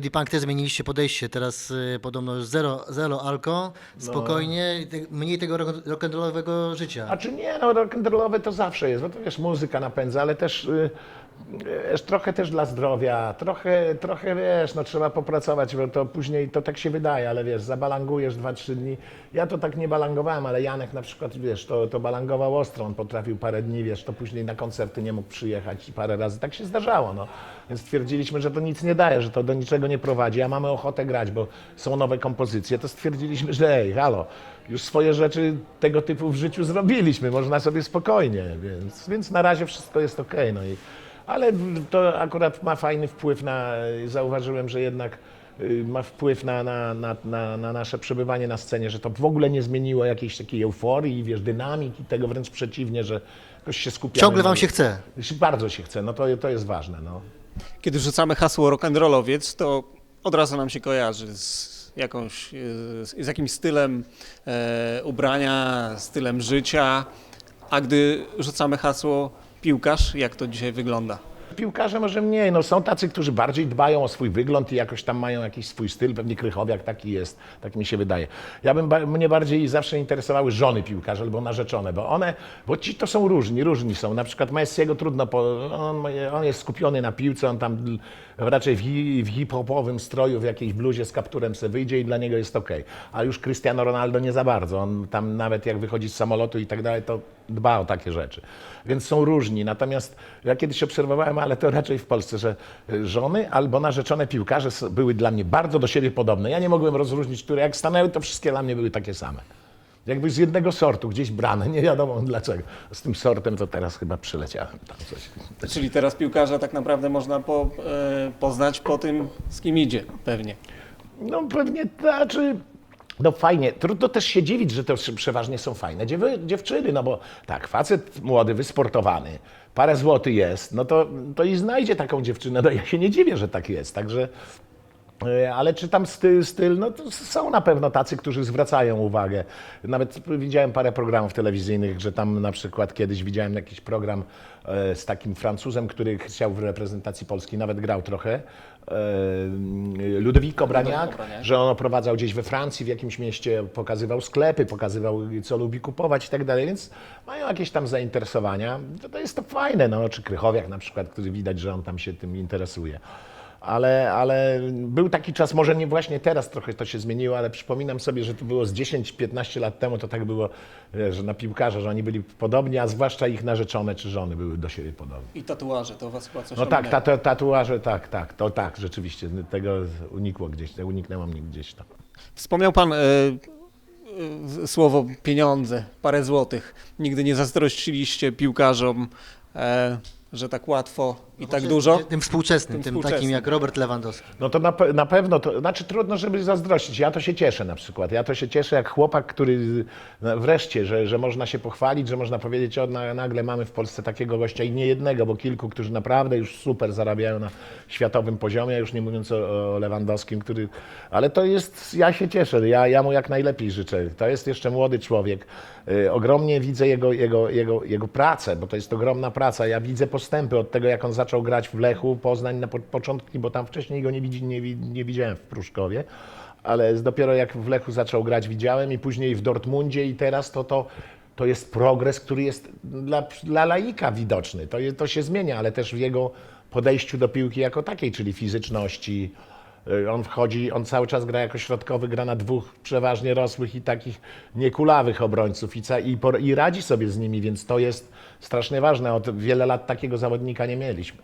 Lady Punk też zmieniliście podejście. Teraz y, podobno już zero, zero alko, spokojnie, te, mniej tego rock- rock'n'rollowego życia. A czy nie, no rock'n'rollowe to zawsze jest, bo to wiesz, muzyka napędza, ale też y, wiesz, trochę też dla zdrowia, trochę, trochę wiesz, no trzeba popracować, bo to później, to tak się wydaje, ale wiesz, zabalangujesz 2-3 dni. Ja to tak nie balangowałem, ale Janek na przykład, wiesz, to, to balangował ostro, on potrafił parę dni, wiesz, to później na koncerty nie mógł przyjechać i parę razy, tak się zdarzało, no. Więc stwierdziliśmy, że to nic nie daje, że to do niczego nie prowadzi, a mamy ochotę grać, bo są nowe kompozycje, to stwierdziliśmy, że ej, halo, już swoje rzeczy tego typu w życiu zrobiliśmy, można sobie spokojnie, więc, więc na razie wszystko jest ok. No i, ale to akurat ma fajny wpływ na, zauważyłem, że jednak y, ma wpływ na, na, na, na, na nasze przebywanie na scenie, że to w ogóle nie zmieniło jakiejś takiej euforii, wiesz, dynamiki, tego wręcz przeciwnie, że jakoś się skupiamy. Ciągle wam się chce. Bardzo się chce, no to, to jest ważne. No. Kiedy rzucamy hasło rock'n'rollowiec, to od razu nam się kojarzy z, jakąś, z jakimś stylem e, ubrania, stylem życia, a gdy rzucamy hasło piłkarz, jak to dzisiaj wygląda? Piłkarze może mniej, no są tacy, którzy bardziej dbają o swój wygląd i jakoś tam mają jakiś swój styl, pewnie Krychowiak taki jest, tak mi się wydaje. Ja bym, mnie bardziej zawsze interesowały żony piłkarza albo narzeczone, bo one, bo ci to są różni, różni są. Na przykład Messiego trudno, po, on, on jest skupiony na piłce, on tam raczej w, w hip-hopowym stroju, w jakiejś bluzie z kapturem se wyjdzie i dla niego jest okej. A już Cristiano Ronaldo nie za bardzo, on tam nawet jak wychodzi z samolotu i tak dalej, to dba o takie rzeczy. Więc są różni. Natomiast ja kiedyś obserwowałem, ale to raczej w Polsce, że y, żony albo narzeczone piłkarze były dla mnie bardzo do siebie podobne. Ja nie mogłem rozróżnić, które jak stanęły, to wszystkie dla mnie były takie same. Jakby z jednego sortu, gdzieś brane, nie wiadomo dlaczego. Z tym sortem to teraz chyba przyleciałem tam coś. Czyli teraz piłkarza tak naprawdę można po, e, poznać po tym, z kim idzie pewnie. No pewnie, znaczy, no fajnie. Trudno też się dziwić, że to przeważnie są fajne dziewy, dziewczyny, no bo tak, facet młody, wysportowany, parę złotych jest, no to, to i znajdzie taką dziewczynę. No ja się nie dziwię, że tak jest, także... e, Ale czy tam styl, styl, no to są na pewno tacy, którzy zwracają uwagę. Nawet widziałem parę programów telewizyjnych, że tam na przykład kiedyś widziałem jakiś program e, z takim Francuzem, który chciał w reprezentacji Polski, nawet grał trochę. e, Ludwiko Braniak, Braniak. że on oprowadzał gdzieś we Francji, w jakimś mieście, pokazywał sklepy, pokazywał co lubi kupować i tak dalej, więc mają jakieś tam zainteresowania. To, to jest to fajne, no, czy Krychowiak na przykład, który widać, że on tam się tym interesuje. Ale, ale był taki czas, może nie właśnie teraz trochę to się zmieniło, ale przypominam sobie, że to było z 10-15 lat temu, to tak było, e, że na piłkarze, że oni byli podobni, a zwłaszcza ich narzeczone czy żony były do siebie podobne. I tatuaże, to was chyba coś No tak, ominęło. ta, ta, tatuaże, tak, tak, to tak, rzeczywiście, tego unikło gdzieś, uniknęło mnie gdzieś tam. Wspomniał Pan e, słowo pieniądze, parę złotych. Nigdy nie zazdrościliście piłkarzom, e, że tak łatwo i tak dużo? Tym współczesnym, Tym tym, takim współczesnym. jak Robert Lewandowski. No to na, pe- na pewno, to znaczy trudno, żeby zazdrościć. Ja to się cieszę na przykład. Ja to się cieszę jak chłopak, który no, wreszcie, że, że można się pochwalić, że można powiedzieć, o na, nagle mamy w Polsce takiego gościa i nie jednego, bo kilku, którzy naprawdę już super zarabiają na światowym poziomie, już nie mówiąc o, o Lewandowskim, który... Ale to jest, ja się cieszę, ja, ja mu jak najlepiej życzę. To jest jeszcze młody człowiek. Y, ogromnie widzę jego, jego, jego, jego pracę, bo to jest ogromna praca. Ja widzę postępy od tego, jak on zaczął grać w Lechu, Poznań na po, początki, bo tam wcześniej go nie, widzi, nie, nie widziałem w Pruszkowie, ale dopiero jak w Lechu zaczął grać widziałem i później w Dortmundzie i teraz to to, to jest progres, który jest dla, dla laika widoczny. To, to się zmienia, ale też w jego podejściu do piłki jako takiej, czyli fizyczności, On wchodzi, on cały czas gra jako środkowy, gra na dwóch przeważnie rosłych i takich niekulawych obrońców i, i, i radzi sobie z nimi, więc to jest strasznie ważne. Od wiele lat takiego zawodnika nie mieliśmy.